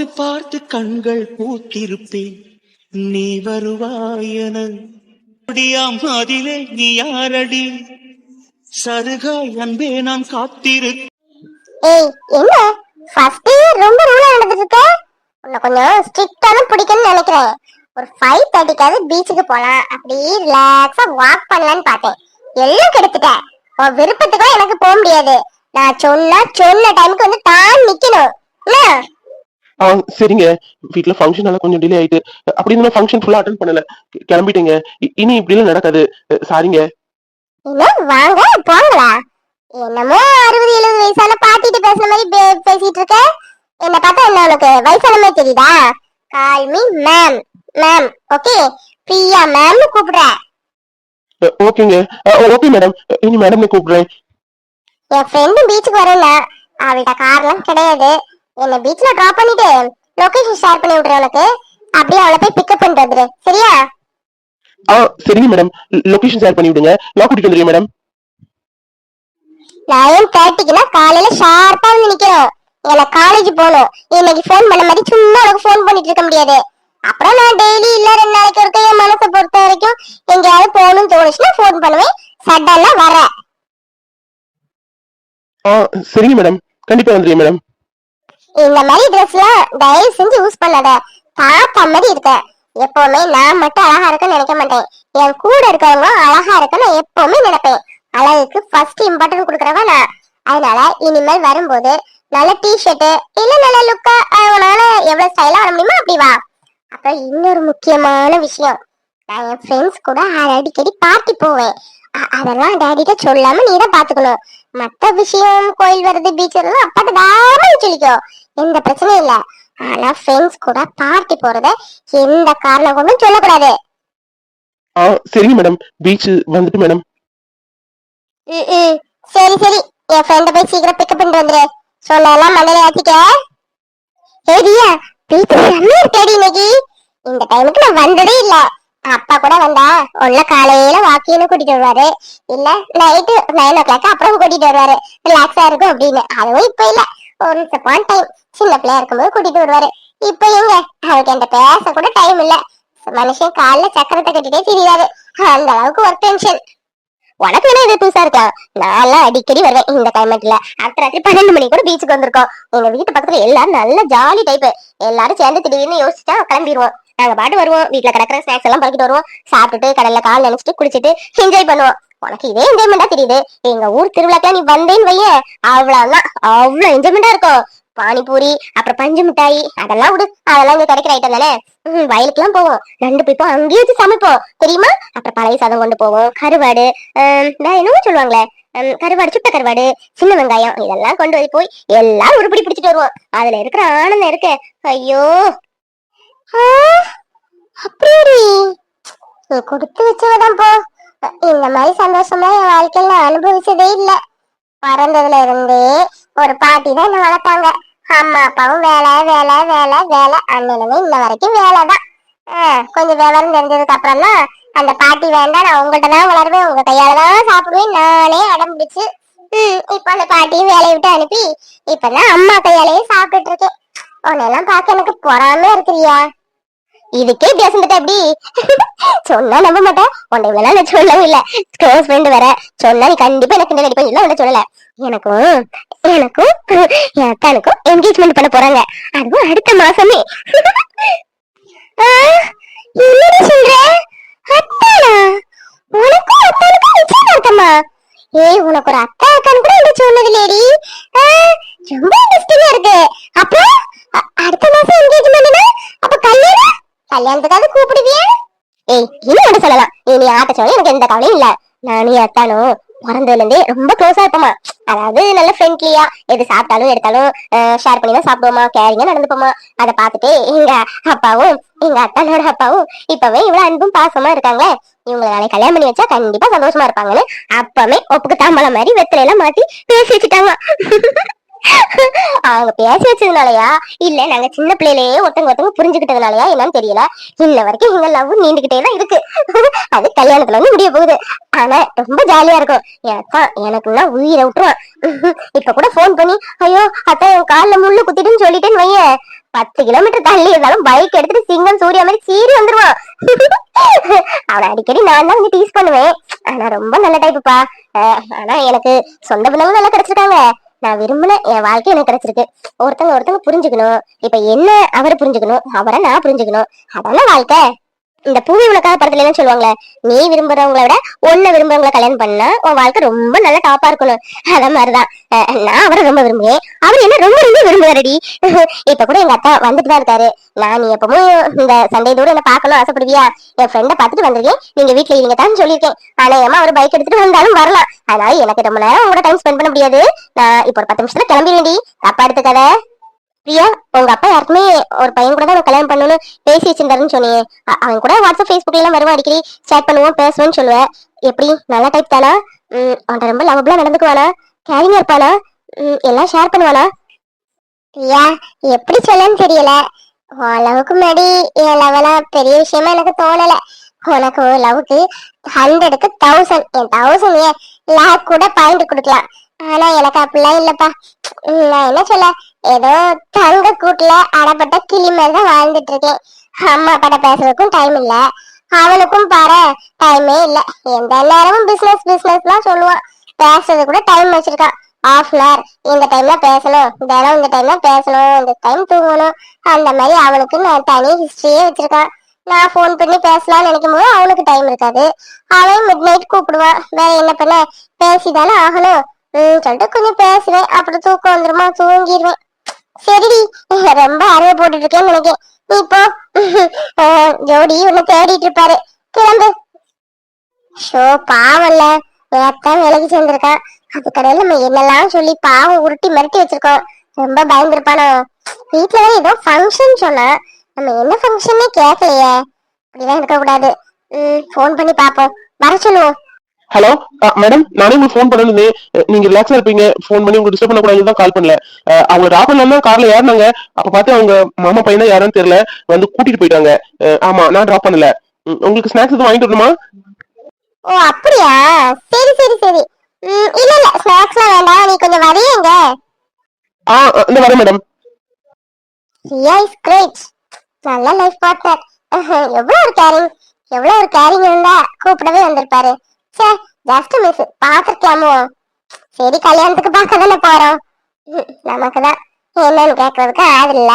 பார்த்து பார்த்து கண்கள் பூத்திருப்பேன். நீ வருவாயன. முடியாம் அதிலே நீ யாரடி? சருகாய் அன்பே நான் காத்திரு ஏய் என்ன? ஃபர்ஸ்ட் ரொம்ப ரூலா நடந்துட்டு இருக்க உன்னை கொஞ்சம் ஸ்ட்ரிக்டா பிடிக்கும்னு நினைக்கிறேன். ஒரு ஃபைவ் தேர்ட்டிக்காவது பீச்சுக்கு போலாம். அப்படியே ரிலாக்ஸா வாக் பண்ணலாம்னு பார்த்தேன். எல்லாம் கெடுத்துட்டேன் உன் விருப்பத்துக்கும் எனக்கு போக முடியாது. நான் சொன்னா சொன்ன டைமுக்கு வந்து தான் நிக்கணும். என்ன? ஆ சரிங்க. வீட்ல ஃபங்க்ஷனால கொஞ்சம் டிலே ஆயிட்டு. அப்படி இருந்தா ஃபங்க்ஷன் ஃபுல்லா அட்டன் பண்ணல. கிளம்பிட்டேங்க. இனி இப்படி எல்லாம் நடக்காது. சாரிங்க வாங்க போங்களா என்னமோ அறுபது எழுபது வயசான பாட்டிட்டு பேசுன மாதிரி பேசிட்டு இருக்க என்ன பார்த்தா என்ன உனக்கு வயசான மாதிரி தெரியுதா call me ma'am ma'am okay Priya மேம்னு கூப்பிடுறேன் ஓகேங்க. ஓகே மேடம் இனி மேடம் கூப்பிடுறேன். என் ஃப்ரெண்டு பீச்சுக்கு வரேன்னா அவள்கிட்ட கார்லாம் கிடையாது. என்ன பீச்ல டிராப் பண்ணிட்டு லொகேஷன் ஷேர் பண்ணி விடுறேன் உனக்கு. அப்படியே அவளை போய் பிக்கப் பண்ணிட்டு வந்துரு. சரியா? ஆ சரிங்க மேடம் லொகேஷன் ஷேர் பண்ணி விடுங்க. நான் கூட்டிட்டு வந்துடுறேன் மேடம் நைன் தேர்ட்டிக்குனா காலையில ஷார்ப்பா வந்து நிக்கணும். எனக்கு காலேஜ் போகணும். இன்னைக்கு ஃபோன் பண்ண மாதிரி சும்மா உனக்கு ஃபோன் பண்ணிட்டு இருக்க முடியாது. அப்புறம் நான் டெய்லி இல்ல ரெண்டு நாளைக்கு ஒருக்க என் மனசை பொறுத்த வரைக்கும் எங்கேயாவது போகணும்னு தோணுச்சுன்னா ஃபோன் பண்ணுவேன். சடனா வர ஆ சரிங்க மேடம் கண்டிப்பா வந்துடுறேன் மேடம் இந்த மாதிரி ட்ரெஸ்லாம் தயவு செஞ்சு யூஸ் பண்ணாத. தாத்தா மாதிரி இருக்க. எப்பவுமே நான் மட்டும் அழகா இருக்கேன்னு நினைக்க மாட்டேன். என் கூட இருக்கவங்க அழகா இருக்கன்னு எப்பவுமே நினைப்பேன். அழகுக்கு ஃபர்ஸ்ட் இம்பார்ட்டன்ட் கொடுக்குறவ நான். அதனால இனிமேல் வரும்போது நல்ல டிஷர்ட்டு இல்ல நல்ல லுக்கா உனால எவ்வளவு ஸ்டைலா வர முடியுமோ அப்படி வா. அப்புறம் இன்னொரு முக்கியமான விஷயம். நான் என் ஃப்ரெண்ட்ஸ் கூட அடிக்கடி பார்ட்டி போவேன். அதெல்லாம் டேடிட்ட சொல்லாம நீ தான் பாத்துக்கணும். மத்த விஷயம் கோயில் வருது பீச் வருது அப்பாட்ட தாராளமா சொல்லிக்கோ. எந்த பிரச்சனையும் இல்ல. ஆனா ஃப்ரெண்ட்ஸ் கூட பார்ட்டி போறத எந்த காரணம் கொண்டும் சொல்லக்கூடாது. ஆ சரிங்க மேடம் பீச் வந்துட்டு மேடம். சரி சரி. என் ஃப்ரெண்ட போய் சீக்கிரம் பிக்கப் பண்ணிட்டு வந்துரு. சொன்னதெல்லாம் மண்டையில ஏத்திக்க. ஏடியா பீச் செம்மையா இருக்கேடி இன்னைக்கு. இந்த டைமுக்கு நான் வந்ததே இல்ல. அப்பா கூட வந்தா உள்ள காலையில வாக்கின்னு கூட்டிட்டு வருவாரு. இல்ல நைட்டு நைன் ஓ கிளாக் அப்புறம் கூட்டிட்டு வருவாரு. ரிலாக்ஸா இருக்கும் அப்படின்னு. அதுவும் இப்ப இல்ல. ஒரு செப்பான் டைம் சின்ன பிள்ளையா இருக்கும்போது கூட்டிட்டு வருவாரு. இப்ப எங்க? அவருக்கு என்கிட்ட பேச கூட டைம் இல்ல. மனுஷன் காலைல சக்கரத்தை கட்டிட்டே திரியாரு அந்த அளவுக்கு ஒர்க் டென்ஷன் உனக்கு என்ன இது புதுசா இருக்கா? நான்லாம் அடிக்கடி வருவேன் இந்த கிளைமேட்ல அடுத்த ராத்திரி பன்னெண்டு மணி கூட பீச்சுக்கு வந்திருக்கோம். எங்க வீட்டு பக்கத்துல எல்லாரும் நல்ல ஜாலி டைப் எல்லாரும் சேர்ந்து திடீர்னு யோசிச்சா கிளம்பிடுவோம் நாங்க பாட்டு வருவோம். வீட்டுல கிடக்குற ஸ்நாக்ஸ் எல்லாம் பழக்கிட்டு வருவோம். சாப்பிட்டுட்டு கடல்ல கால் நினைச்சிட்டு குடிச்சிட்டு என்ஜாய் பண்ணுவோம். உனக்கு இதே என்ஜாய்மெண்டா தெரியுது. எங்க ஊர் திருவிழாக்கெல்லாம் நீ வந்தேன்னு வைய அவ்வளவுதான். அவ்வளவு என்ஜாய்மெண்டா இருக்கும். பானிபூரி அப்புறம் பஞ்சு மிட்டாய் அதெல்லாம் விடு. அதெல்லாம் இங்க கிடைக்கிற ஐட்டம் தானே? வயலுக்கு எல்லாம் போவோம். ரெண்டு போய்ப்போம் அங்கேயே வச்சு சமைப்போம். தெரியுமா? அப்புறம் பழைய சாதம் கொண்டு போவோம். கருவாடு வேற என்னவோ சொல்லுவாங்களே? கருவாடு சுட்ட கருவாடு சின்ன வெங்காயம் இதெல்லாம் கொண்டு போய் போய் எல்லாம் உருப்படி பிடிச்சிட்டு வருவோம். அதுல இருக்கிற ஆனந்தம் இருக்கு. ஐயோ! நீ கொடுத்து வச்சவதான் போ. இந்த மாதிரி சந்தோஷமா என் வாழ்க்கையில அனுபவிச்சதே இல்ல. பிறந்ததுல இருந்தே ஒரு பாட்டி தான் என்ன வளர்த்தாங்க. அம்மா அப்பாவும் வேலை வேலை வேலை வேலை. அண்ணனுமே இன்ன வரைக்கும் வேலை தான். கொஞ்சம் விவரம் தெரிஞ்சதுக்கு அப்புறம் தான் அந்த பாட்டி வேண்டாம் நான் உங்கள்கிட்ட தான் வளருவேன். உங்க கையால தான் சாப்பிடுவேன். நானே அடம் பிடிச்சு ம், இப்ப அந்த பாட்டியும் வேலையை விட்டு அனுப்பி இப்பதான் அம்மா கையாலேயே சாப்பிட்டுட்டு இருக்கேன். உன்னெல்லாம் பார்க்க எனக்கு பொறாம இருக்கிறியா? இதுக்கே பேசுந்துட்ட எப்படி? சொன்னா நம்ப மாட்டேன் உன்னை இவ்வளவு நான் சொல்லவும் இல்ல. க்ளோஸ் ஃப்ரெண்ட் வர சொன்னா நீ கண்டிப்பா எனக்கு கிண்டல் அடிப்பேன் இல்ல உன்னை சொல்லல. எனக்கும் எனக்கும் என் அக்கானுக்கும் என்கேஜ்மெண்ட் பண்ண போறாங்க. அதுவும் அடுத்த மாசமே. ஆ, என்னடி சொல்ற? அத்தானா? உனக்கும் அத்தானுக்கும் நிச்சயதார்த்தமா ஏய் உனக்கு ஒரு அத்தா இருக்கான்னு கூட என்ன சொன்னது லேடி ரொம்ப இன்ட்ரெஸ்டிங்கா இருக்கு. அப்போ அடுத்த மாசம் என்கேஜ்மெண்ட்னா அப்ப கல்யாணம்? கல்யாணத்துக்காக கூப்பிடுவியா? ஏய் இன்னும் ஒன்று சொல்லலாம். நீ நீ ஆட்ட சொன்ன எனக்கு எந்த கவலையும் இல்ல. நானும் என் அத்தானும் பிறந்ததுல இருந்தே ரொம்ப க்ளோஸா இருப்போமா? அதாவது நல்ல ஃப்ரெண்ட்லியா எது சாப்பிட்டாலும் எடுத்தாலும் ஷேர் பண்ணி தான் சாப்பிடுவோமா? கேரிங்கா நடந்துப்போமா? அதை பார்த்துட்டு எங்க அப்பாவும் எங்க அத்தானோட அப்பாவும் இப்பவே இவ்வளவு அன்பும் பாசமா இருக்காங்க இவங்களை நாளை கல்யாணம் பண்ணி வச்சா கண்டிப்பா சந்தோஷமா இருப்பாங்கன்னு அப்பவே ஒப்புக்கு தாம்பளம் மாதிரி வெத்தலையில மாத்தி பேசி வச்சுட்டாங்க. அவங்க பேசி வச்சதுனாலயா? இல்ல நாங்க சின்ன பிள்ளையிலேயே ஒருத்தங்க ஒருத்தங்க புரிஞ்சுக்கிட்டதுனாலயா என்னன்னு தெரியல. இன்ன வரைக்கும் எங்க லவ் நீண்டுகிட்டே தான் இருக்கு. அது கல்யாணத்துல வந்து முடிய போகுது. ஆனா ரொம்ப ஜாலியா இருக்கும். எனக்கா எனக்குன்னா உயிரை விட்டுருவான். இப்ப கூட போன் பண்ணி ஐயோ அத்தா என் கால்ல முள்ளு குத்திட்டுன்னு சொல்லிட்டேன்னு வைய. பத்து கிலோமீட்டர் தள்ளி இருந்தாலும் பைக் எடுத்துட்டு சிங்கம் சூர்யா மாதிரி சீறி வந்துருவான். அவனை அடிக்கடி நான் தான் வந்து டீஸ் பண்ணுவேன். ஆனா ரொம்ப நல்ல டைப்புப்பா ஆனா எனக்கு சொந்த பந்தங்களும் நல்லா கிடைச்சிருக்காங்க. நான் விரும்பின என் வாழ்க்கை எனக்கு கிடைச்சிருக்கு. ஒருத்தங்க ஒருத்தங்க புரிஞ்சுக்கணும். இப்ப என்ன அவரை புரிஞ்சுக்கணும்? அவரை நான் புரிஞ்சுக்கணும். அதான வாழ்க்கை. இந்த பூவி உனக்காக படத்துல என்ன சொல்லுவாங்களே நீ விரும்புறவங்கள விட ஒன்ன விரும்புறவங்கள கல்யாணம் பண்ணா உன் வாழ்க்கை ரொம்ப நல்ல டாப்பா இருக்கணும். அத மாதிரிதான். நான் அவரை ரொம்ப விரும்புவேன். அவர் என்ன ரொம்ப ரொம்ப விரும்புவாரடி. இப்ப கூட எங்க அத்தா வந்துட்டு தான் இருக்காரு. நான் நீ எப்பவும் இந்த சண்டே தூரம் என்ன பாக்கணும் ஆசைப்படுவியா? என் ஃப்ரெண்ட பாத்துட்டு வந்திருக்கேன். நீங்க வீட்ல இருங்க தான் சொல்லியிருக்கேன். ஆனா ஏமா அவர் பைக் எடுத்துட்டு வந்தாலும் வரலாம். அதனால எனக்கு ரொம்ப நேரம் உங்களோட டைம் ஸ்பெண்ட் பண்ண முடியாது. நான் இப்போ ஒரு பத்து நிமிஷத்துல கிளம்பிடுவேன்டி. தப்பா எடுத்துக்காத பிரியா உங்க அப்பா யாருக்குமே ஒரு பையன் கூட தான் கல்யாணம் பண்ணணும்னு பேசி வச்சிருந்தாருன்னு சொன்னியே அவன் கூட வாட்ஸ்அப் ஃபேஸ்புக்ல எல்லாம் வருவா அடிக்கடி. சேட் பண்ணுவோம் பேசுவேன்னு சொல்லுவேன் எப்படி? நல்ல டைப் தானா? உம் அவன்கிட்ட ரொம்ப லவபிளா நடந்துக்குவானா? கேரிங்கா இருப்பானா? உம் எல்லாம் ஷேர் பண்ணுவானா? பிரியா எப்படி சொல்லன்னு தெரியல. அளவுக்கு முன்னாடி என் லவ்லாம் பெரிய விஷயமா எனக்கு தோணல. உனக்கு லவ்க்கு ஹண்ட்ரடுக்கு தௌசண்ட் என் தௌசண்ட் ஏன் லேக் கூட பாயிண்ட் கொடுக்கலாம். ஆனா எனக்கு அப்படிலாம் இல்லப்பா. நான் என்ன சொல்ல? ஏதோ தங்க கூட்டுல அடப்பட்ட கிளி மாதிரி தான் வாழ்ந்துட்டு இருக்கேன். அம்மா அப்பாட்ட பேசுறதுக்கும் டைம் இல்ல. அவனுக்கும் பாரு டைமே இல்ல. எந்த நேரமும் பிசினஸ் பிசினஸ்லாம் சொல்லுவான். பேசுறது கூட டைம் வச்சிருக்கான். ஆஃப் அன் இந்த டைம்ல பேசணும். தினம் இந்த டைம்ல பேசணும். இந்த டைம் தூங்கணும். அந்த மாதிரி அவனுக்கு நான் தனி ஹிஸ்டரியே வச்சிருக்கான். நான் ஃபோன் பண்ணி பேசலாம்னு நினைக்கும் போது அவனுக்கு டைம் இருக்காது. அவன் மிட் நைட் கூப்பிடுவான். வேற என்ன பண்ண? பேசிதானே ஆகணும். ம் சொல்லிட்டு கொஞ்சம் பேசுவேன். அப்புறம் தூக்கம் வந்துருமா? தூங்கிடுவேன் சரிடி. ரொம்ப அருவை போட்டுட்டு இருக்கேன்னு நினைக்கிறேன். நீ இப்போ ஜோடி உன்னை தேடிட்டு இருப்பாரு கிளம்பு. ஷோ பாவம்ல நேத்தான் விலகி சேர்ந்திருக்கான் அதுக்கடையில நம்ம என்னெல்லாம் சொல்லி பாவம் உருட்டி மிரட்டி வச்சிருக்கோம். ரொம்ப பயந்துருப்பானோ. வீட்டுல வேற ஏதோ ஃபங்க்ஷன் சொன்னா. நம்ம என்ன ஃபங்க்ஷன்னே கேட்கலையே இப்படிலாம் இருக்க கூடாது ம் ஃபோன் பண்ணி பாப்போம் வர சொல்லுவோம். ஹலோ மேடம் நானே உங்களுக்கு ஃபோன் பண்ணணும்னு நீங்க ரிலாக்ஸா இருப்பீங்க. ஃபோன் பண்ணி உங்களுக்கு டிஸ்டர்ப் பண்ணக்கூடாதுன்னு தான் கால் பண்ணல. அவங்க ராகுல் கார்ல ஏறினாங்க. அப்ப பார்த்து அவங்க மாமா பையனா யாருன்னு தெரியல. வந்து கூட்டிட்டு போயிட்டாங்க. ஆமா நான் டிராப் பண்ணல. உங்களுக்கு ஸ்நாக்ஸ் எதுவும் வாங்கிட்டு வரணுமா? ஓ அப்படியா? சரி சரி சரி. இல்ல இல்ல ஸ்நாக்ஸ்லாம் வேண்டாம். நீ கொஞ்சம் வரையங்க ஆ இந்த வரேன் மேடம் ரியா இஸ் கிரேட் நல்ல லைஃப் பார்ட்னர் எவ்வளவு ஒரு கேரிங் எவ்வளவு ஒரு கேரிங் இருந்தா கூப்பிடவே வந்திருப்பாரு. சே ஜஸ்ட் மிஸ் பாத்துருக்கலாமோ சரி கல்யாணத்துக்கு பார்க்க தானே போறோம் நமக்குதான் என்னன்னு கேக்குறதுக்கு ஆள் இல்ல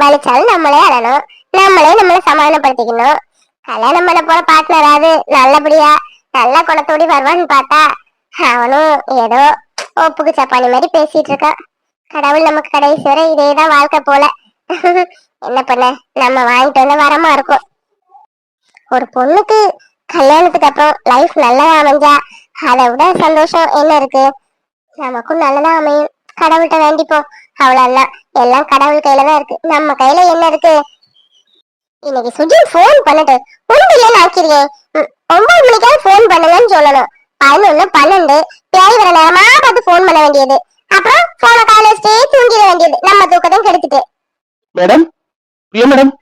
வலிச்சாலும் நம்மளே அழணும் நம்மளே நம்மளை சமாதானப்படுத்திக்கணும் கல்யாணம் பண்ண போற பார்ட்னராது நல்லபடியா நல்ல குணத்தோடி வருவான்னு பார்த்தா அவனும் ஏதோ ஒப்புக்கு சப்பானி மாதிரி பேசிட்டு இருக்கான் கடவுள் நமக்கு கடைசி வரை இதேதான் வாழ்க்கை போல என்ன பண்ண நம்ம வாங்கிட்டு வந்த வரமா இருக்கும் ஒரு பொண்ணுக்கு கல்யாணத்துக்கு அப்புறம் லைஃப் நல்லதா அமைஞ்சா அதை விட சந்தோஷம் என்ன இருக்கு? நமக்கும் நல்லதா அமையும். கடவுள்கிட்ட வேண்டிப்போம். அவ்வளவுதான். எல்லாம் கடவுள் கையில தான் இருக்கு. நம்ம கையில என்ன இருக்கு? இன்னைக்கு சுஜின் ஃபோன் பண்ணட்டு உண்டிலே ஆக்கிருக்கேன் ம், ஒன்பது மணிக்காவது ஃபோன் பண்ணுங்கன்னு சொல்லணும். பதினொன்னு பன்னெண்டு. பேய் வர நேரமா பார்த்து ஃபோன் பண்ண வேண்டியது. அப்புறம் போன கால வச்சுட்டே தூங்கிட வேண்டியது. நம்ம தூக்கத்தையும் கெடுத்துட்டு. மேடம்? மேடம்?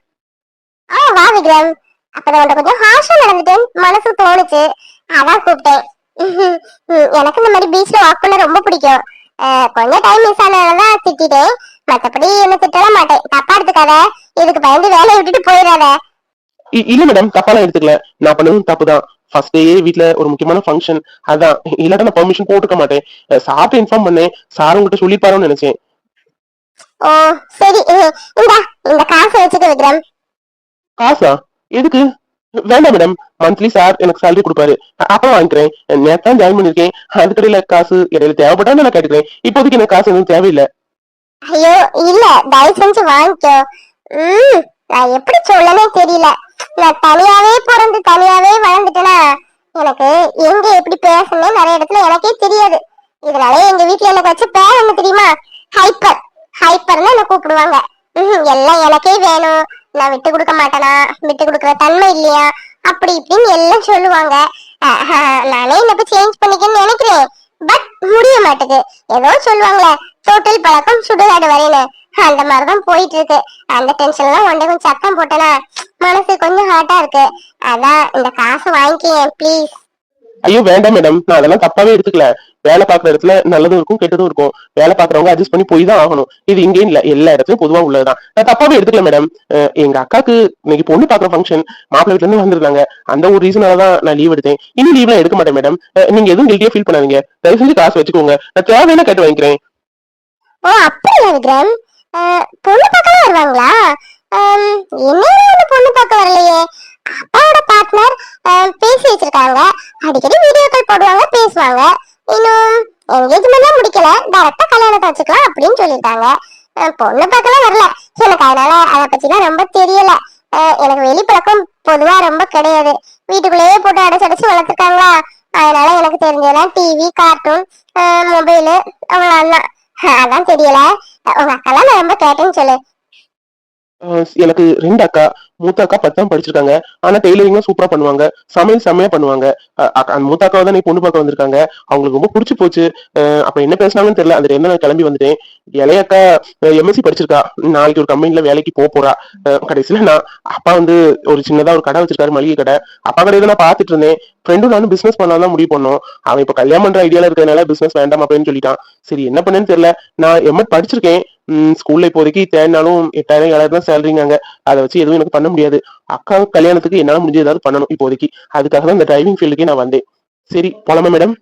ஆ வா விக்ரம். அப்பதான் உன்ட்ட கொஞ்சம் ஹார்ஷா நடந்துட்டேன். மனசு தோணுச்சு. அதான் கூப்பிட்டேன். எனக்கு இந்த மாதிரி பீச்ல வாக் பண்ண ரொம்ப பிடிக்கும். கொஞ்சம் டைம் மிஸ் ஆனதான் திட்டிட்டேன். மத்தபடி என்ன திட்டலாம் மாட்டேன். தப்பா எடுத்துக்காத. இதுக்கு பயந்து வேலையை விட்டுட்டு போயிடாத. இல்ல மேடம் தப்பாலாம் எடுத்துக்கல. நான் பண்ணதும் தப்பு தான் ஃபர்ஸ்ட் டே வீட்ல ஒரு முக்கியமான ஃபங்க்ஷன் அதான். இல்லாட்ட நான் பர்மிஷன் போட்டுக்க மாட்டேன். சார்ட்ட இன்ஃபார்ம் பண்ணேன். சார் உங்ககிட்ட சொல்லிப்பாரோன்னு நினைச்சேன். ஓ சரி. இந்தா இந்த காசை வச்சுக்க விக்ரம். காசா? எதுக்கு? வேண்டாம் மேடம் மந்த்லி சார் எனக்கு சேலரி கொடுப்பாரு. அப்புறம் வாங்கிக்கிறேன். நேத்தான் ஜாயின் பண்ணிருக்கேன். அதுக்கடையில காசு இடையில தேவைப்பட்டா நான் கேட்டுக்கிறேன். இப்போதைக்கு எனக்கு காசு எதுவும் தேவையில்லை. ஐயோ இல்ல. தயவு செஞ்சு வாங்கிக்கோ. ம் நான் எப்படி சொல்லனே தெரியல. நான் தனியாவே பிறந்து தனியாவே வளர்ந்துட்டேனா? எனக்கு எங்க எப்படி பேசணும்னு நிறைய இடத்துல எனக்கே தெரியாது. இதனால எங்க வீட்டுல எனக்கு வச்சு பேர் என்ன தெரியுமா? ஹைப்பர் ஹைப்பர்னு என்ன கூப்பிடுவாங்க ம்ஹும், எல்லாம் எனக்கே வேணும் நான் விட்டு கொடுக்க மாட்டேனா? விட்டு கொடுக்குற தன்மை இல்லையா? அப்படி இப்படின்னு எல்லாம் சொல்லுவாங்க. நானே என்ன சேஞ்ச் பண்ணிக்கன்னு நினைக்கிறேன். பட் முடிய மாட்டேது. ஏதோ சொல்லுவாங்களே தொட்டில் பழக்கம் சுடுகாடு வரையில அந்த மாதிரிதான் போயிட்டு இருக்கு. அந்த டென்ஷன் எல்லாம் ஒன்றே கொஞ்சம் சத்தம் போட்டேனா மனசு கொஞ்சம் ஹார்ட்டா இருக்கு. அதான் இந்த காசு வாங்கிக்கேன் ப்ளீஸ் ஐயோ வேண்டாம் மேடம் நான் அதெல்லாம் தப்பாவே எடுத்துக்கல. வேலை பாக்குற இடத்துல நல்லதும் இருக்கும் கெட்டதும் இருக்கும். வேலை பாக்குறவங்க அட்ஜஸ்ட் பண்ணி போய் தான் ஆகணும். இது இங்கேயும் இல்ல. எல்லா இடத்துலயும் பொதுவா உள்ளதுதான். நான் தப்பாவே எடுத்துக்கல மேடம் எங்க அக்காக்கு இன்னைக்கு பொண்ணு பாக்குற ஃபங்க்ஷன் மாப்பிள்ள வீட்டுல இருந்து வந்திருந்தாங்க அந்த ஒரு ரீசனால தான் நான் லீவ் எடுத்தேன். இனி லீவ்லாம் எடுக்க மாட்டேன் மேடம் நீங்க எதுவும் கில்ட்டியா ஃபீல் பண்ணாதீங்க. தயவு செஞ்சு காசு வச்சுக்கோங்க. நான் தேவையான கேட்டு வாங்கிக்கிறேன். ஓ அப்படியா விக்ரம்? பொண்ணு பார்க்கலாம் வருவாங்களா? பொண்ணு பார்க்க வரலையே. அப்பாவோட பார்ட்னர் பேசி வச்சிருக்காங்க. அடிக்கடி வீடியோக்கள் போடுவாங்க பேசுவாங்க. இன்னும் என்கேஜ்மெண்ட்லாம் முடிக்கல. டைரக்டா கல்யாணத்தை வச்சுக்கலாம் அப்படின்னு சொல்லியிருக்காங்க. பொண்ணு பார்க்கலாம் வரல. எனக்கு அதனால அதை பத்திலாம் ரொம்ப தெரியல. அஹ், எனக்கு வெளிப்பழக்கம் பொதுவா ரொம்ப கிடையாது. வீட்டுக்குள்ளேயே போட்டு அடைச்சு அடைச்சு வளர்த்துருக்காங்களா? அதனால எனக்கு தெரிஞ்சதெல்லாம் டிவி கார்ட்டூன் மொபைலு அவ்வளோ அதான் தெரியல. உங்க அக்கெல்லாம் நான் ரொம்ப கேட்டேன்னு சொல்லு. எனக்கு ரெண்டு அக்கா மூத்த அக்கா பத்தாம் படிச்சிருக்காங்க. ஆனா டெய்லரிங்லாம் சூப்பரா பண்ணுவாங்க. சமையல் செம்மையா பண்ணுவாங்க. அக்கா- அந்த மூத்த அக்காவை தான் நீ பொண்ணு பார்க்க வந்திருக்காங்க. அவங்களுக்கு ரொம்ப பிடிச்சி போச்சு. அஹ் அப்ப என்ன பேசுனாங்கன்னு தெரியல. அந்த என்ன நான் கிளம்பி வந்துட்டேன். இளைய அக்கா எம்எஸ்சி படிச்சிருக்கா. நாளைக்கு ஒரு கம்பெனில வேலைக்கு போக போறா. கடைசியில நான் அப்பா வந்து ஒரு சின்னதா ஒரு கடை வச்சிருக்காரு மளிகை கடை. அப்பா கடையில நான் பாத்துட்டு இருந்தேன். ஃப்ரெண்டும் நானும் பிசினஸ் பண்ணலாம் முடிவு பண்ணோம். அவன் இப்ப கல்யாணம் பண்ற ஐடியால இருக்கிறதுனால பிசினஸ் வேண்டாம் அப்படின்னு சொல்லிட்டான். சரி என்ன பண்ணேன்னு தெரியல. நான் எம்எட் படிச்சிருக்கேன். ஸ்கூல்ல இப்போதைக்கு தேடினாலும் எட்டாயிரம் ஏழாயிரம் தான் சேலரிங்காங்க அதை வச்சு எதுவும் எனக்கு பண்ண முடியாது. அக்கா கல்யாணத்துக்கு என்னால முடிஞ்ச ஏதாவது பண்ணணும் இப்போதைக்கு. அதுக்காக தான் இந்த டிரைவிங் ஃபீல்டுக்கே நான் வந்தேன். சரி போலாமா மேடம்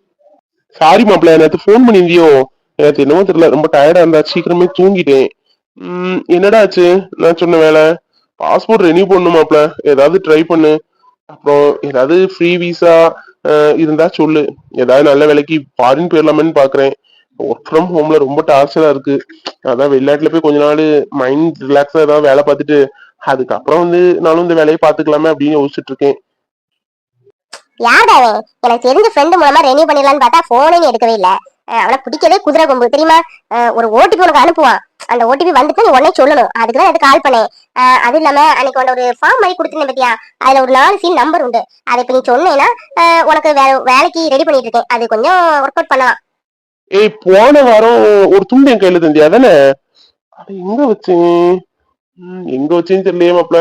சாரி மாப்பிள்ள நேற்று ஃபோன் பண்ணியிருந்தியோ நேற்று என்னவோ தெரியல ரொம்ப டயர்டா இருந்தா சீக்கிரமே தூங்கிட்டேன். என்னடா ஆச்சு? நான் சொன்ன வேலை. பாஸ்போர்ட் ரெனியூ பண்ணு மாப்பிள்ள. ஏதாவது ட்ரை பண்ணு. அப்புறம் ஏதாவது ஃப்ரீ விசா இருந்தா சொல்லு. ஏதாவது நல்ல வேலைக்கு ஃபாரின் போயிடலாமேன்னு பாக்குறேன். ஒர்க் ஃப்ரம் ஹோம்ல ரொம்ப டார்ச்சரா இருக்கு. அதான் வெளிநாட்டுல போய் கொஞ்ச நாள் மைண்ட் ரிலாக்ஸா ஏதாவது வேலை பார்த்துட்டு அதுக்கப்புறம் வந்து நானும் இந்த வேலையை பாத்துக்கலாமே அப்படின்னு யோசிச்சுட்டு இருக்கேன். யார்டா அவன் எனக்கு தெரிஞ்ச ஃப்ரெண்டு மூலமா ரெனியூ பண்ணிடலாம்னு பார்த்தா போனே எடுக்கவே இல்ல. அவனை பிடிக்கவே குதிரை கொம்பு. தெரியுமா? ஒரு ஓடிபி உனக்கு அனுப்புவான். அந்த ஓடிபி வந்துட்டு நீ உடனே சொல்லணும். அதுக்கு தான் கால் பண்ணேன். அது இல்லாம அன்னைக்கு உன்ட ஒரு ஃபார்ம் மாதிரி கொடுத்துருந்தேன் பத்தியா? அதுல ஒரு நாலு சீன் நம்பர் உண்டு. அதை இப்ப நீ சொன்னேன்னா உனக்கு வே வேலைக்கு ரெடி பண்ணிட்டு இருக்கேன். அது கொஞ்சம் ஒர்க் அவுட் பண்ணலாம். ஏய் போன வாரம் ஒரு துண்டு என் கையில தந்தியா? தானே அது எங்க வச்சேன் எங்க வச்சேன்னு தெரியலையே மாப்ள.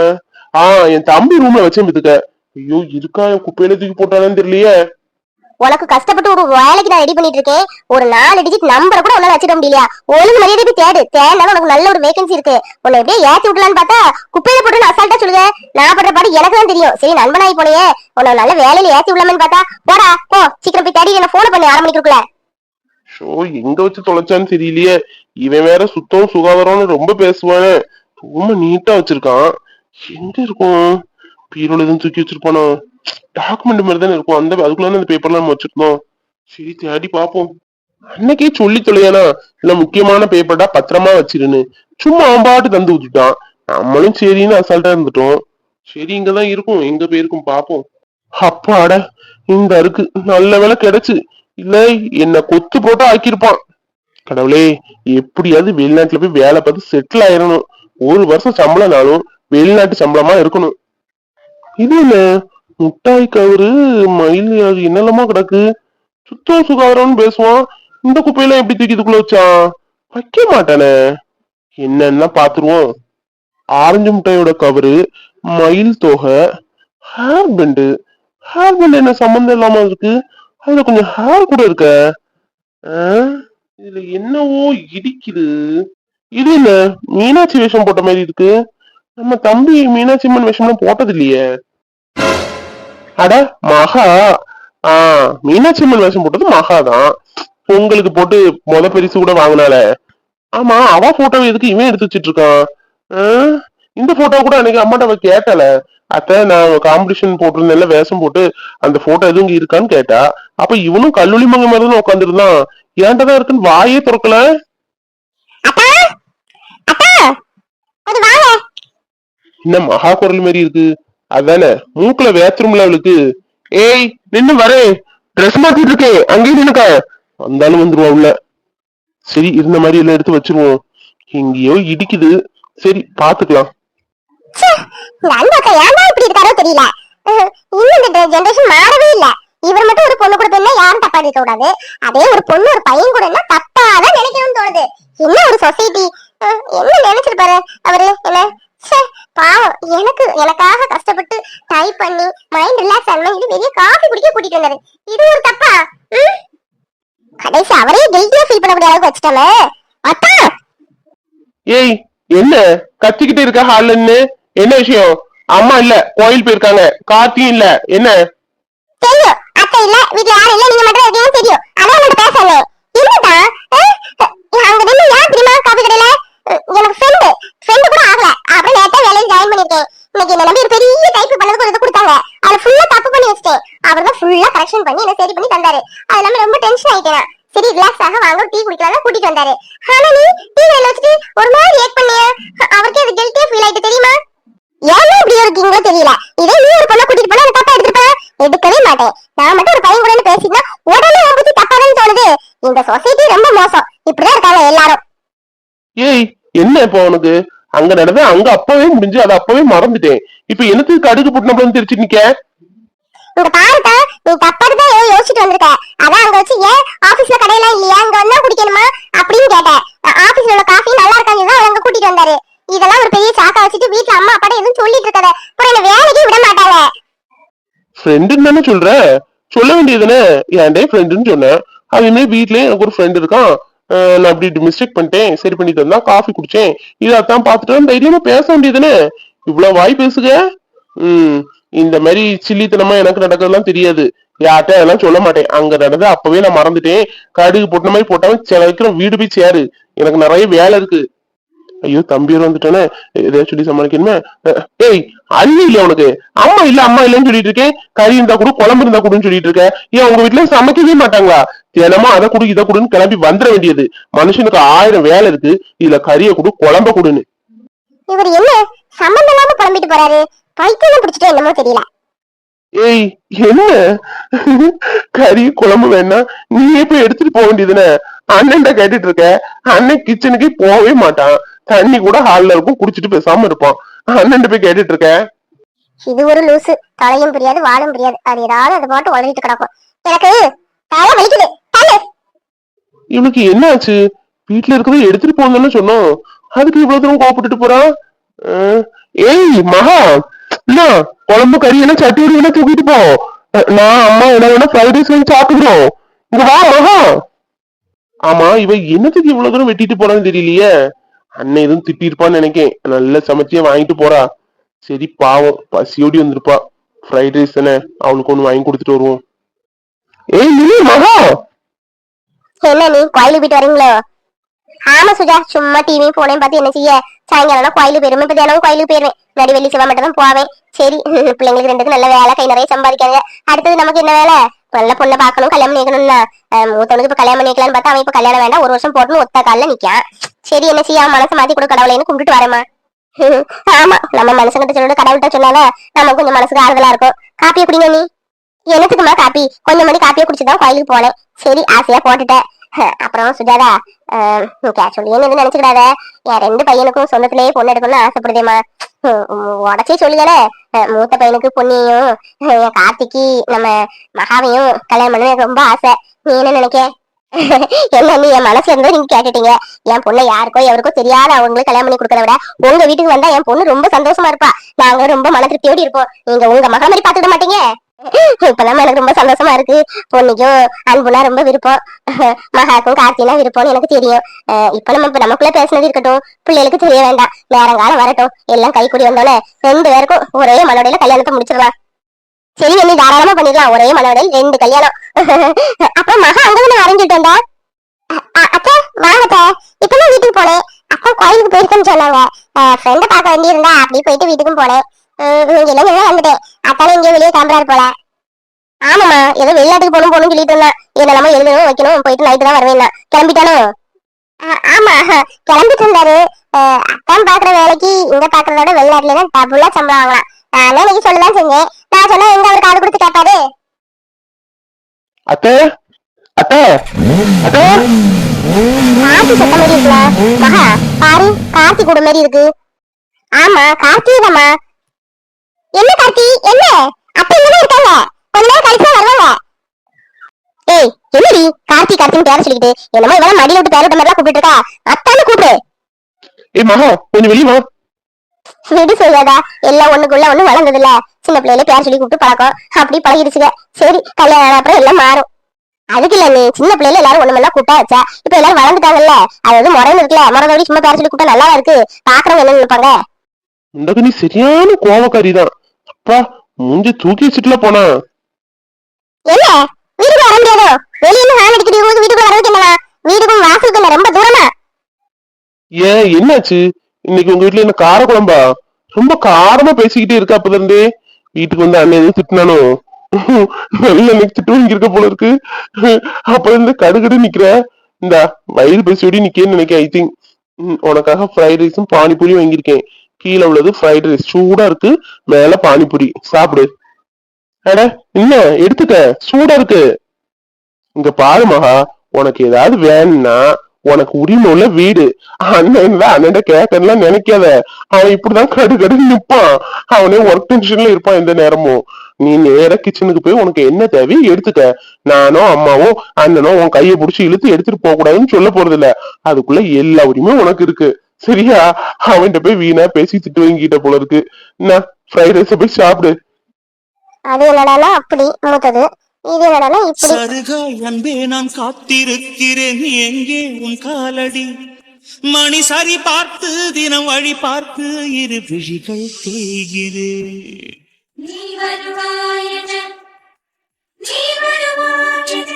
ஆ என் தம்பி ரூம்ல வச்சேன் பத்துக்க. ஐயோ இருக்கா? என் குப்பையில தூக்கி போட்டானு தெரியலையே. உனக்கு கஷ்டப்பட்டு ஒரு வேலைக்கு நான் ரெடி பண்ணிட்டு இருக்கேன். ஒரு நாலு டிஜிட் நம்பரை கூட உன்னால வச்சிட முடியலையா? ஒழுங்கு மரியாதை தேடு. தேடினாலும் உனக்கு நல்ல ஒரு வேகன்சி இருக்கு. உன்னை எப்படியே ஏத்தி விடலான்னு பார்த்தா குப்பையில போட்டு அசால்ட்டா சொல்லுங்க நான் பண்ற பாடு எனக்கு தான் தெரியும். சரி நண்பனாய் போலயே உன்னை நல்ல வேலையில ஏத்தி விடலாமன்னு பார்த்தா போடா போ. சீக்கிரம் போய் தேடி என்ன போன் பண்ணி ஆரம்பிக்கிறக்குள்ள ஷோ எங்க வச்சு தொலைச்சான்னு தெரியலையே. இவன் வேற சுத்தம் சுகாதாரம்னு ரொம்ப பேசுவானே. ரொம்ப நீட்டா வச்சிருக்கான். எங்க இருக்கும்? பீரோல எதுவும் தூக்கி வச்சிருப்பானோ? டாக்குமெண்ட் மாதிரி தானே இருக்கும். அந்த அதுக்குள்ள அந்த பேப்பர்லாம் நம்ம வச்சிருந்தோம் சரி தேடி பாப்போம் அன்னைக்கே சொல்லி தொலையானா? இல்ல முக்கியமான பேப்பர்டா பத்திரமா வச்சிருன்னு. சும்மா அவன்பாட்டு தந்து விட்டுட்டான். நம்மளும் சரின்னு அசால்ட்டா இருந்துட்டோம். சரி இங்கதான் இருக்கும். எங்க போயிருக்கும் பாப்போம் அப்பாட இந்த இருக்கு நல்ல வேலை கிடைச்சு. இல்ல என்ன கொத்து போட்டு ஆக்கியிருப்பான். கடவுளே எப்படியாவது வெளிநாட்டுல போய் வேலை பார்த்து செட்டில் ஆயிரணும். ஒரு வருஷம் சம்பளம்னாலும் வெளிநாட்டு சம்பளமா இருக்கணும். இது என்ன? முட்டாய் கவரு மயில் அது என்னெல்லாமா கிடக்கு. சுத்தம் சுகாதாரம்னு பேசுவான். இந்த குப்பையெல்லாம் எப்படி தூக்கி இதுக்குள்ள வச்சான்? வைக்க மாட்டானே. என்னன்னா பாத்துருவோம் ஆரஞ்சு முட்டையோட கவரு மயில் தொகை ஹேர் பெண்டு ஹேர் பெண்ட் என்ன சம்மந்தம் இல்லாம இருக்கு? அதுல கொஞ்சம் ஹேர் கூட இருக்க. ஆ? இதுல என்னவோ இடிக்குது. இது என்ன? மீனாட்சி வேஷம் போட்ட மாதிரி இருக்கு. நம்ம தம்பி மீனாட்சி அம்மன் வேஷம்லாம் போட்டது இல்லையே அட மகா. ஆ மீனாட்சி அம்மன் வேஷம் போட்டது மகா தான். பொங்கலுக்கு போட்டு முத பரிசு கூட வாங்கினால. ஆமா அவ போட்டோ எதுக்கு இவன் எடுத்து வச்சிட்டு இருக்கான்? ஆ? இந்த போட்டோ கூட அன்னைக்கு அம்மாட்ட அவ கேட்டல. அத்தை நான் காம்படிஷன் போட்டிருந்தேன்ல வேஷம் போட்டு அந்த போட்டோ எதுவும் இருக்கான்னு கேட்டா அப்ப இவனும் கல்லூரி மங்க மாதிரி தான் உட்காந்துருந்தான் ஏன்டதான் இருக்குன்னு வாயே திறக்கல. என்ன மகா குரல் மாதிரி இருக்கு? அதானே மூக்குல வேத்துரும்ல அவளுக்கு. ஏய் நின்னு வரேன் ட்ரெஸ் மாத்திட்டு இருக்கேன் அங்கேயும் நின்னுக்க. வந்தாலும் வந்துருவா உள்ள. சரி இருந்த மாதிரி எல்லாம் எடுத்து வச்சிருவோம். எங்கேயோ இடிக்குது. சரி பாத்துக்கலாம். இந்த அன்பக்கா ஏன்டா இப்படி இருக்காரோ தெரியல. இன்னும் இந்த ஜெனரேஷன் மாறவே இல்ல. இவர் மட்டும் ஒரு பொண்ணு கொடுத்தா யாரும் தப்பா நினைக்க கூடாது. அதே ஒரு பொண்ணு ஒரு பையன் கூட தப்பா தப்பாதான் நினைக்கணும்னு தோணுது. என்ன ஒரு சொசைட்டி என்ன நினைச்சிருப்பாரு அவரு என்ன? பாவம் எனக்கு எனக்காக கஷ்டப்பட்டு டைப் பண்ணி மைண்ட் ரிலாக்ஸ் ஆகணும் இது வெளியே காஃபி குடிக்க கூட்டிட்டு வந்தாரு. இது ஒரு தப்பா? கடைசி அவரே கில்ட்டியா ஃபீல் பண்ணக்கூடிய அளவுக்கு வச்சுட்டாமே. அத்தா! ஏய் என்ன? கத்திக்கிட்டு இருக்க ஹால்ல என்ன விஷயம்? அம்மா இல்ல கோயில் போயிருக்காங்க. கார்த்தியும் இல்ல. என்ன? தெரியும் அத்தை இல்ல வீட்ல யாரும் இல்ல நீங்க மட்டும் இருக்கீங்கன்னு தெரியும். அதான் உங்கள்ட்ட பேசல என்னடா அங்க நின்று யார் தெரியுமா காபி கடையில? எனக்கு ஃப்ரெண்டு ஃப்ரெண்டு கூட ஆகல. அப்புறம் நேத்தா வேலையில ஜாயின் பண்ணிருக்கேன். இன்னைக்கு என்ன நம்பி ஒரு பெரிய டைப் பண்ணது கொஞ்சம் இது கொடுத்தாங்க. அதுல ஃபுல்லா தப்பு பண்ணி வச்சிட்டேன். அவர் தான் ஃபுல்லா கரெக்ஷன் பண்ணி என்ன சரி பண்ணி தந்தாரு. அது இல்லாம ரொம்ப டென்ஷன் ஆயிட்டேன் சரி ரிலாக்ஸ் ஆக வாங்க டீ குடிக்கலாம் கூட்டிட்டு வந்தாரு. ஆனா நீ டீ வேலை வச்சுட்டு ஒரு மாதிரி ரியாக்ட் பண்ணியா? அவருக்கே அது கில்ட்டே ஃபீல் ஆயிட்டு தெரியுமா? ஏன் இப்படி இருக்கீங்களோ தெரியல. இதே நீ ஒரு பொண்ணை கூட்டிட்டு போனா தப்பா எடுத்துருப்பேன் எடுக்கவே மாட்டேன். நான் மட்டும் ஒரு பையன் கூட பேசினா உடனே உன் புத்தி தப்பாதான் தோணுது. இந்த சொசைட்டி ரொம்ப மோசம். இப்படிதான் இருக்காங்க எல்லாரும். ஏய் என்ன இப்போ உனக்கு? அங்க நடந்த அங்க அப்பவே முடிஞ்சு அதை அப்பவே மறந்துட்டேன். இப்ப என்னத்துக்கு கடுகு புட்டினப்பறம் தெரிச்சு நிக்க? இங்க பாருக்கா நீ தப்பாக்கு தான் ஏதோ யோசிச்சுட்டு வந்திருக்க. அதான் அங்க வச்சு ஏன் ஆபீஸ்ல கடையெல்லாம் இல்லையா? அங்க வந்தா குடிக்கணுமா? அப்படின்னு கேட்டேன். ஆபீஸ்ல உள்ள காஃபி நல்லா இருக்காங்க தான் அவங்க கூட்டிட்டு வந்தாரு. இதெல்லாம் ஒரு பெரிய சாக்கா வச்சுட்டு வீட்ல அம்மா அப்பாட்ட எதுவும் சொல்லிட்டு இருக்காத. அப்புறம் என்ன வேலைக்கு விட மாட்டாங்க. ஃப்ரெண்டுன்னு தானே சொல்ற? சொல்ல வேண்டியதுதானே? ஏன்டே ஃப்ரெண்டுன்னு சொன்னேன் அதுமே வீட்லயே எனக்கு ஒரு ஃப்ரெண்ட் இருக்கான். நான் அப்படி மிஸ்டேக் பண்ணிட்டேன். சரி பண்ணி தந்தா காஃபி குடிச்சேன். இதான் பாத்துட்டு தைரியமா பேச வேண்டியதுன்னு இவ்வளவு வாய் பேசுக. ம் இந்த மாதிரி சில்லித்தனமா எனக்கு நடக்கிறதுலாம் தெரியாது. யார்கிட்ட அதெல்லாம் சொல்ல மாட்டேன். அங்க நடந்து அப்பவே நான் மறந்துட்டேன். கடுகு போட்ட மாதிரி போட்டாலும் சில வைக்கிறோம் வீடு போய் சேரு. எனக்கு நிறைய வேலை இருக்கு. ஐயோ தம்பி வேற வந்துட்டானே. எதையாவது சொல்லி சமாளிக்கணுமே? ஏய் அறிவு இல்ல உனக்கு? அம்மா இல்ல அம்மா இல்லன்னு சொல்லிட்டு இருக்கேன். கறி இருந்தா கூட குழம்பு இருந்தா கூடன்னு சொல்லிட்டு இருக்க ஏன் உங்க வீட்டுல சமைக்கவே மாட்டாங்களா? தினமும் அதை குடு இதை குடுன்னு கிளம்பி வந்துட வேண்டியது. மனுஷனுக்கு ஆயிரம் வேலை இருக்கு. இதுல கறியை கொடு குழம்ப கொடுன்னு. இவர் என்ன? சம்பந்தம் இல்லாம புலம்பிட்டு போறாரு. பைத்தியம் பிடிச்சிட்டு என்னமோ தெரியல. ஏய் என்ன? கறி குழம்பு வேணா நீயே போய் எடுத்துட்டு போக வேண்டியதுதானே அண்ணன்ட்ட கேட்டுட்டு இருக்க. அண்ணன் கிச்சனுக்கே போகவே மாட்டான். தண்ணி கூட ஹால்ல இருக்கும். குடிச்சிட்டு பேசாம இருப்பான். அண்ணன்ட்ட போய் கேட்டுட்டு இருக்க இது ஒரு லூசு. தலையும் புரியாது வாழும் புரியாது. அது ஏதாவது அது பாட்டு உளறிட்டு கிடக்கும். எனக்கு தலை வலிக்குது. தலை இவனுக்கு என்ன ஆச்சு வீட்டுல இருக்கிறத எடுத்துட்டு போங்கன்னு சொன்னோம். அதுக்கு இவ்வளவு தூரம் கோவப்பட்டுட்டு போறான் அஹ், ஏய் மகா! இல்ல குழம்பு கறி எல்லாம் சட்டி வேணா தூக்கிட்டு போ. நான் அம்மா என்ன வேணா ஃப்ரைட் ரைஸ் வாங்கி சாப்பிட்டுக்கிறோம் இங்க வா மகா! ஆமா இவ என்னத்துக்கு இவ்வளவு தூரம் வெட்டிட்டு போறான்னு தெரியலையே. அண்ணன் எதுவும் திட்டிருப்பான்னு நினைக்கேன். நல்ல சமைச்சியே வாங்கிட்டு போறா. சரி பாவம். பசியோடி வந்திருப்பா. ஃப்ரைட் ரைஸ் தானே? அவளுக்கு ஒண்ணு வாங்கி கொடுத்துட்டு வருவோம். ஏய் நில்லு மகா! என்ன நீ கோயிலுக்கு போயிட்டு வரீங்களோ? ஆமா சுஜா. சும்மா டிவி போனையும் பார்த்து என்ன செய்ய? சாயங்காலம் கோயிலுக்கு போயிருவேன். இப்ப தினமும் கோயிலுக்கு போயிருவேன். நடி வெள்ளி செவ்வாய் மட்டும் தான் போவேன். சரி பிள்ளைங்களுக்கு ரெண்டுக்கும் நல்ல வேலை. கை நிறைய சம்பாதிக்காங்க. அடுத்தது நமக்கு என்ன வேலை? நல்ல பொண்ணை பார்க்கணும் கல்யாணம் பண்ணிக்கணும்னா அஹ் மூத்தவனுக்கு இப்ப கல்யாணம் பண்ணிக்கலாம்னு பார்த்தா அவன் இப்ப கல்யாணம் வேண்டாம் ஒரு வருஷம் போட்டுன்னு ஒத்த காலில் நிக்கான் சரி என்ன செய்ய அவன் மாத்தி கூட கடவுளைன்னு கும்பிட்டு வரேமா ஆமா நம்ம மனுஷங்கிட்ட சொல்லிட்டு கடவுள்கிட்ட சொன்னால நம்ம கொஞ்சம் மனசுக்கு ஆறுதலா இருக்கும் காப்பியை குடிங்க நீ என்னத்துக்குமா காப்பி கொஞ்சம் மணி காப்பியை குடிச்சுதான் கோயிலுக்கு போனேன் சரி ஆசையா போட்டுட்டேன் அப்புறம் சுஜாதா ஆஹ், நீ கேஷுவலி நினைச்சுக்கிடாத என் ரெண்டு பையனுக்கும் சொந்தத்திலேயே பொண்ணு எடுக்கணும்னு ஆசைப்படுதேம்மா உடச்சே சொல்லுதானே மூத்த பையனுக்கு பொண்ணையும் என் கார்த்திக்கு நம்ம மகாவையும் கல்யாணம் பண்ண எனக்கு ரொம்ப ஆசை. நீ என்ன நினைக்க? என்ன நீ என் மனசுல இருந்தோ நீங்க கேட்டுட்டீங்க. என் பொண்ணை யாருக்கோ எவருக்கோ தெரியாத அவங்களுக்கு கல்யாணம் பண்ணி கொடுக்கறத விட உங்க வீட்டுக்கு வந்தா என் பொண்ணு ரொம்ப சந்தோஷமா இருப்பா. நாங்க ரொம்ப மன திருப்தியோடு இருப்போம். நீங்க உங்க மகன் மாதிரி பாத்துட மாட்டீங்க. இப்பதான் எனக்கு ரொம்ப சந்தோஷமா இருக்கு. பொண்ணுக்கும் அன்புனா ரொம்ப விருப்பம். மகாக்கும் கார்த்தினா விருப்பம்னு எனக்கு தெரியும். அஹ் இப்ப நம்ம இப்ப நமக்குள்ள பேசினது இருக்கட்டும். பிள்ளைகளுக்கு தெரிய வேண்டாம். நேரங்காலம் வரட்டும். எல்லாம் கை கூடி வந்தோன்னே ரெண்டு பேருக்கும் ஒரே மனோடையில கல்யாணத்தை முடிச்சிடலாம் சரி நீ தாராளமா பண்ணிடலாம். ஒரே மனோடையில் ரெண்டு கல்யாணம். அப்புறம் மகா அங்க அரைஞ்சிட்டு வந்தா? அப்பா வாங்கத்த இப்பதான் வீட்டுக்கு போனேன். அப்பா கோயிலுக்கு போயிருக்கேன்னு சொன்னாங்க. ஃப்ரெண்ட பார்க்க வேண்டியிருந்தா. அப்படி போயிட்டு வீட்டுக்கும் போனேன். இங்க இங்க வந்துட்டேன் அத்தாலும் எங்கேயோ வெளியே கிளம்புறாரு போல. ஆமாமா ஏதோ வெளிநாட்டுக்கு போகணும் போகணும் சொல்லிட்டு இருந்தா என்னெல்லாமோ எழுதணும் வைக்கணும் போயிட்டு நைட்டு தான் வருவேன் கிளம்பிட்டானோ? ஆமா கிளம்பிட்டு இருந்தாரு அத்தான் பாக்குற வேலைக்கு இங்க பாக்குறத விட வெளிநாட்டுல தான் டபுளா சம்பளம் வாங்கலாம். நான் இன்னைக்கு சொல்லதான் செஞ்சேன். நான் சொன்னா எங்க அவர் காது கொடுத்து கேட்பாரு? அத்தை அத்தை அத்தை. கார்த்தி சத்த மாதிரி இருக்குல்ல. மகா பாரு கார்த்தி கூட மாதிரி இருக்கு. ஆமா கார்த்தி தாம்மா. என்ன கார்த்தி? என்ன? அப்ப இங்கதான் இருக்காங்க. கொஞ்ச நேரம் கழிச்சு வருவாங்க. ஏய் என்னடி கார்த்தி கார்த்தின்னு பேர சொல்லிக்கிட்டு என்னமோ இவள மடியில விட்டு பேர விட்ட மாதிரி கூப்பிட்டு இருக்கா அத்தானு கூப்பிடு. ஏய் மகா கொஞ்சம் வெளியே வா. விடு செய்யாதா எல்லாம் ஒண்ணுக்குள்ள ஒண்ணு வளர்ந்தது இல்ல சின்ன பிள்ளையில பேர் சொல்லி கூப்பிட்டு பழக்கம். அப்படி பழகிடுச்சுங்க. சரி கல்யாணம் அப்புறம் எல்லாம் மாறும். அதுக்கு இல்ல நீ சின்ன பிள்ளையில எல்லாரும் ஒண்ணு மண்ணா கூப்பிட்டா வச்சா. இப்ப எல்லாரும் வளர்ந்துட்டாங்கல்ல. அது வந்து முறைன்னு இருக்குல்ல. முறை சும்மா பேர் சொல்லி கூப்பிட்டா நல்லா இருக்கு. பாக்குறவங்க என்ன நினைப்பாங்க? இந்த நீ சரியான கோவக்காரி தான். அப்பா மூஞ்சி தூக்கி வச்சுட்டுல போனா. என்ன வீட்டுக்கு வர முடியாதோ? வெளியே இருந்து ஹான் அடிக்கிட்டு உங்களுக்கு வீட்டுக்கு வரதுக்கு என்னவா? வீட்டுக்கும் வாசலுக்கு என்ன ரொம்ப தூரமா? ஏன் என்னாச்சு? இன்னைக்கு உங்க வீட்ல என்ன கார குழம்பா ரொம்ப காரமா பேசிக்கிட்டே இருக்க அப்பல இருந்தே வீட்டுக்கு வந்து அண்ணன் எதுவும் திட்டினானோ? நல்ல எனக்கு திட்டு வாங்கியிருக்க போல இருக்கு. அப்ப இருந்து கடுகடு நிக்கிற. இந்த வயிறு பேசியோடி நிக்கேன்னு நினைக்கிறேன் ஐ திங்க் உனக்காக ஃப்ரைட் ரைஸும் பானிபூரி வாங்கியிருக்கேன். கீழே உள்ளது ஃப்ரைட் ரைஸ் சூடா இருக்கு மேல பானிபூரி. சாப்பிடு. அட என்ன? எடுத்துக்க சூடா இருக்கு. இங்க பாரு மகா உனக்கு ஏதாவது வேணும்னா உனக்கு உரிமை உள்ள வீடு. அண்ணன் அண்ணன் கேட்கலாம் நினைக்காத. அவன் இப்படிதான் கடு கடு நிப்பான். அவனே ஒர்க் டென்ஷன்ல இருப்பான் எந்த நேரமும். நீ நேர கிச்சனுக்கு போய் உனக்கு என்ன தேவையோ எடுத்துக்க. நானோ அம்மாவோ அண்ணனோ உன் கையை பிடிச்சி இழுத்து எடுத்துட்டு போக கூடாதுன்னு சொல்ல போறது இல்ல அதுக்குள்ள எல்லா உரிமையும் உனக்கு இருக்கு. சரியா? அவன்கிட்ட போய் வீணா பேசி திட்டு வாங்கிட்ட போல இருக்கு. என்ன ஃப்ரைட் ரைஸ போய் சாப்பிடு. அது என்னடானா அப்படி மூத்தது. இது என்னடானா இப்படி. சருகாய் அன்பே நான் காத்திருக்கிறேன். எங்கே உன் காலடி? மணி சரி பார்த்து தினம் வழி பார்த்து இரு விழிகள் தேய்கிறேன் நீ வருவாயென நீ வருவாயென.